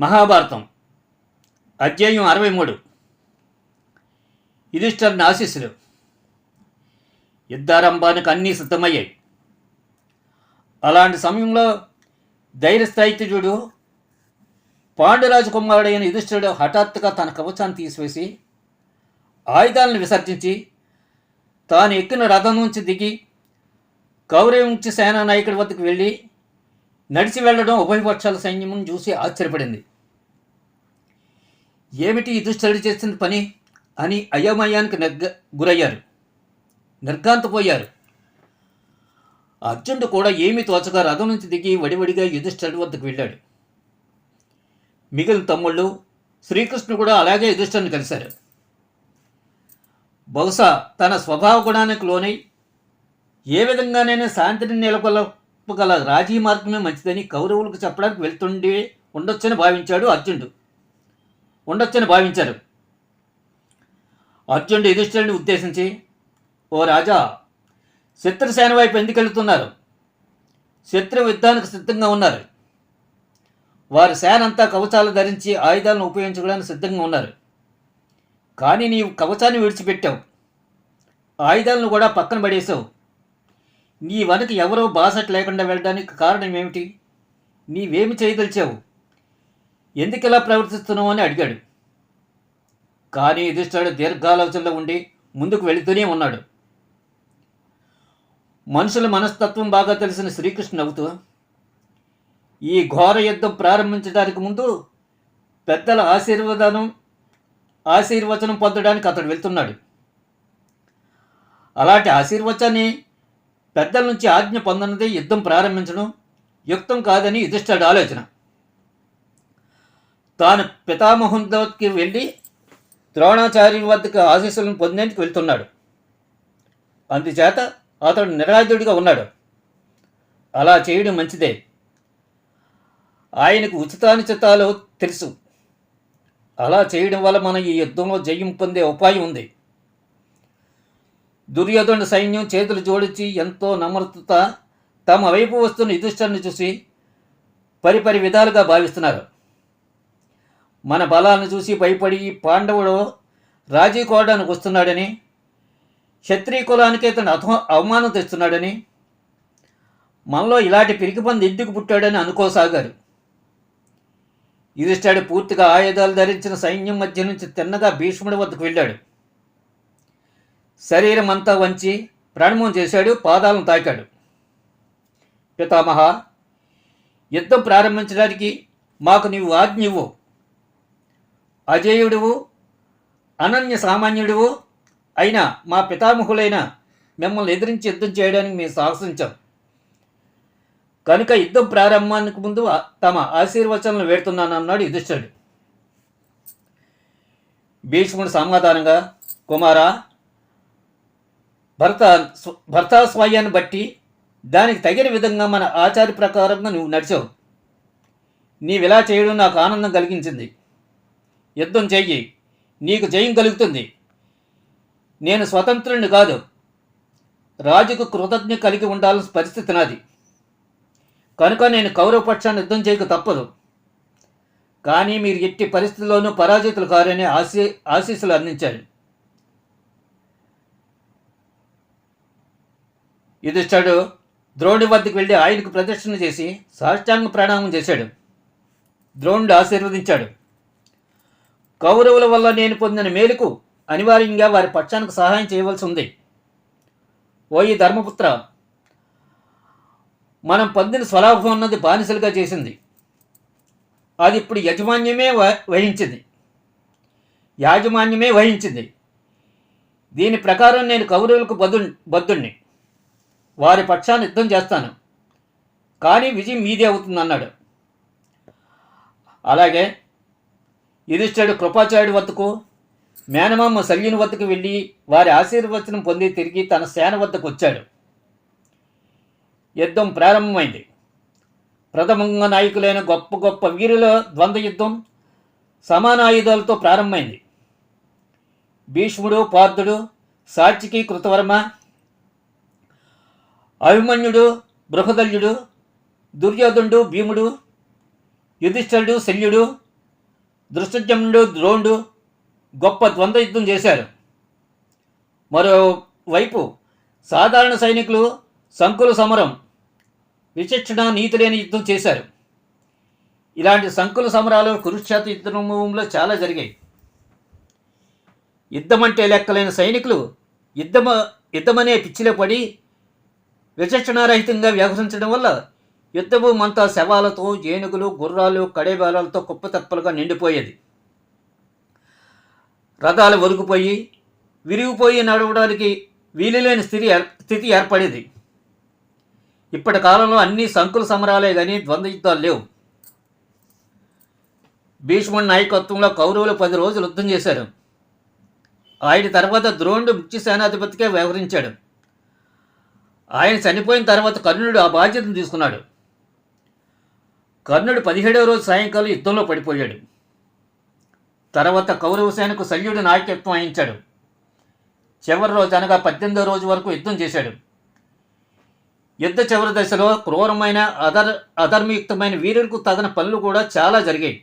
మహాభారతం అధ్యాయం అరవై మూడు. యుధిష్ఠరుని ఆశీస్సులు. యుద్ధారంభానికి అన్నీ సిద్ధమయ్యాయి. అలాంటి సమయంలో ధైర్యస్థాయిత్యుడు పాండురాజు కుమారుడైన యుధిష్ఠుడు హఠాత్తుగా తన కవచాన్ని తీసివేసి ఆయుధాలను విసర్జించి తాను ఎక్కిన రథం నుంచి దిగి కౌరవించి సేనా నాయకుడి వద్దకు వెళ్ళి నడిచి వెళ్ళడం ఉభయపక్షాల సైన్యం చూసి ఆశ్చర్యపడింది. ఏమిటి యుధిష్ఠరుడు చేసిన పని? అని అయోమయానికి నిర్గ గురయ్యారు. నిర్ఘాంతపోయారు అర్జునుడు కూడా ఏమీ తోచగా రథం నుంచి దిగి వడివడిగా యుధిష్ఠుడి వద్దకు వెళ్ళాడు. మిగిలిన తమ్ముళ్ళు శ్రీకృష్ణుడు కూడా అలాగే యుధిష్ఠరుని కలిశారు. బహుశా తన స్వభావ గుణానికి లోనై ఏ విధంగానైనా శాంతిని నెలకొల్పగల రాజీ మార్గమే మంచిదని కౌరవులకు చెప్పడానికి వెళ్తుండే ఉండొచ్చని భావించాడు అర్జునుడు. ఉండొచ్చని భావించారు. అర్జునుడు యుధిష్ఠిరుని ఉద్దేశించి ఓ రాజా శత్రుసేన వైపు ఎందుకు వెళుతున్నారు శత్రు యుద్ధానికి సిద్ధంగా ఉన్నారు. వారి సేన అంతా కవచాలు ధరించి ఆయుధాలను ఉపయోగించుకోవడానికి సిద్ధంగా ఉన్నారు. కానీ నీవు కవచాన్ని విడిచిపెట్టావు. ఆయుధాలను కూడా పక్కన పడేసావు నీ వెనక ఎవరో బాసట్ లేకుండా వెళ్ళడానికి కారణం ఏమిటి? నీవేమి చేయదలిచావు? ఎందుకు ఇలా ప్రవర్తిస్తున్నావు? అని అడిగాడు. కానీ యుధిష్ఠుడు దీర్ఘాలోచనలో ఉండి ముందుకు వెళుతూనే ఉన్నాడు. మనుషుల మనస్తత్వం బాగా తెలిసిన శ్రీకృష్ణ నవ్వుతూ ఈ ఘోర యుద్ధం ప్రారంభించడానికి ముందు పెద్దల ఆశీర్వాదం ఆశీర్వచనం పొందడానికి అతడు వెళ్తున్నాడు. అలాంటి ఆశీర్వచనాన్ని పెద్దల నుంచి ఆజ్ఞ పొందనది యుద్ధం ప్రారంభించడం యుక్తం కాదని యుధిష్ఠుడు ఆలోచన. తాను పితామహునికి వెళ్ళి ద్రోణాచార్యుల వద్దకు ఆశీస్సులను పొందేందుకు వెళ్తున్నాడు. అందుచేత అతడు నిరాయుధుడిగా ఉన్నాడు. అలా చేయడం మంచిదే. ఆయనకు ఉచితానుచితాలు తెలుసు. అలా చేయడం వల్ల మనం ఈ యుద్ధంలో జయం పొందే ఉపాయం ఉంది. దుర్యోధన సైన్యం చేతులు జోడించి ఎంతో నమ్రత తమ వైపు వస్తున్న యుధిష్ఠుని చూసి పరిపరి విధాలుగా భావిస్తున్నారు. మన బలాలను చూసి భయపడి పాండవుడు రాజీకోవడానికి వస్తున్నాడని క్షత్రియ కులానికి ఇతను అధ అవమానం తెస్తున్నాడని మనలో ఇలాంటి పిరికిపంది ఎందుకు పుట్టాడని అనుకోసాగారు. యుధిష్ఠాడు పూర్తిగా ఆయుధాలు ధరించిన సైన్యం మధ్య నుంచి తిన్నగా భీష్ముడి వద్దకు వెళ్ళాడు. శరీరం అంతా వంచి ప్రణమం చేశాడు పాదాలను తాకాడు. పితామహ యుద్ధం ప్రారంభించడానికి మాకు నీవు ఆజ్ఞ ఇవ్వు. అజేయుడువు అనన్య సామాన్యుడువు అయినా మా పితామహులైన మిమ్మల్ని ఎదిరించి యుద్ధం చేయడానికి మేము సాహసించాం. కనుక యుద్ధం ప్రారంభానికి ముందు తమ ఆశీర్వచనలు వేడుతున్నానన్నాడు యుధిష్ఠుడు భీష్ముడు సమాధానంగా కుమారా భర్త భర్తాస్వాయాన్ని బట్టి దానికి తగిన విధంగా మన ఆచార ప్రకారంగా నువ్వు నడిచావు. నీవిలా చేయడం నాకు ఆనందం కలిగించింది. యుద్ధం చెయ్యి. నీకు జయం కలుగుతుంది. నేను స్వతంత్రుడిని కాదు. రాజుకు కృతజ్ఞ కలిగి ఉండాల్సిన పరిస్థితి నాది. కనుక నేను కౌరవపక్షాన్ని యుద్ధం చేయక తప్పదు. కానీ మీరు ఎట్టి పరిస్థితుల్లోనూ పరాజితులు కారని ఆశీ ఆశీస్సులు అందించాలి యుధిష్ఠుడు ద్రోణుడి వద్దకు వెళ్ళి ఆయనకు ప్రదర్శన చేసి సాష్టాంగ ప్రణామం చేశాడు. ద్రోణుడు ఆశీర్వదించాడు. కౌరవుల వల్ల నేను పొందిన మేలుకు అనివార్యంగా వారి పక్షానికి సహాయం చేయవలసి ఉంది. ఓయి ధర్మపుత్ర మనం పొందిన స్వలాభం అన్నది బానిసలుగా చేసింది. అది ఇప్పుడు యజమాన్యమే వహించింది. యాజమాన్యమే వహించింది. దీని ప్రకారం నేను కౌరవులకు బదు బద్దుణ్ణి. వారి పక్షాన్ని యుద్ధం చేస్తాను. కానీ విజయం మీదే అవుతుంది అన్నాడు అలాగే యుధిష్ఠుడు కృపాచార్యుడి వద్దకు మేనమామ శల్యుని వద్దకు వెళ్ళి వారి ఆశీర్వచనం పొంది తిరిగి తన సేన వద్దకు వచ్చాడు. యుద్ధం ప్రారంభమైంది. ప్రథమంగా నాయకులైన గొప్ప గొప్ప వీరుల ద్వంద్వ యుద్ధం సమాన ఆయుధాలతో ప్రారంభమైంది. భీష్ముడు పార్థుడు సాక్షికి కృతవర్మ అభిమన్యుడు బృహదల్యుడు దుర్యోధనుడు భీముడు యుధిష్ఠరుడు శల్యుడు దృష్టజముడు ద్రోణుడు గొప్ప ద్వంద్వ యుద్ధం చేశారు. మరోవైపు సాధారణ సైనికులు సంకుల సమరం విచక్షణ నీతి లేని యుద్ధం చేశారు. ఇలాంటి సంకుల సమరాలు కురుక్షేత్ర యుద్ధంలో చాలా జరిగాయి. యుద్ధం అంటే లెక్కలేని సైనికులు యుద్ధమ యుద్ధమనే పిచ్చిలో పడి విచక్షణారహితంగా వ్యవహరించడం వల్ల యుద్ధభూమంతా శవాలతో ఏనుగులు గుర్రాలు కడేబాలతో కుప్పతప్పలుగా నిండిపోయేది. రథాలు ఒరిగిపోయి విరిగిపోయి నడవడానికి వీలులేని స్థితి స్థితి ఏర్పడేది. ఇప్పటి కాలంలో అన్ని సంకుల సమరాలే కానీ ద్వంద్వ యుద్ధాలు లేవు. భీష్ముడి నాయకత్వంలో కౌరవులు పది రోజులు యుద్ధం చేశారు. ఆయన తర్వాత ద్రోణుడు ముఖ్య సేనాధిపతిగా వ్యవహరించాడు. ఆయన చనిపోయిన తర్వాత కర్ణుడు ఆ బాధ్యతను తీసుకున్నాడు. కర్ణుడు పదిహేడవ రోజు సాయంకాలం యుద్ధంలో పడిపోయాడు. తర్వాత కౌరవ సేనకు శల్యుడు నాయకత్వం వహించాడు. చివరి రోజు అనగా పద్దెనిమిదో రోజు వరకు యుద్ధం చేశాడు. యుద్ధ చివరి దశలో క్రూరమైన అధర్ అధర్మయుక్తమైన వీరులకు తగిన పనులు కూడా చాలా జరిగాయి.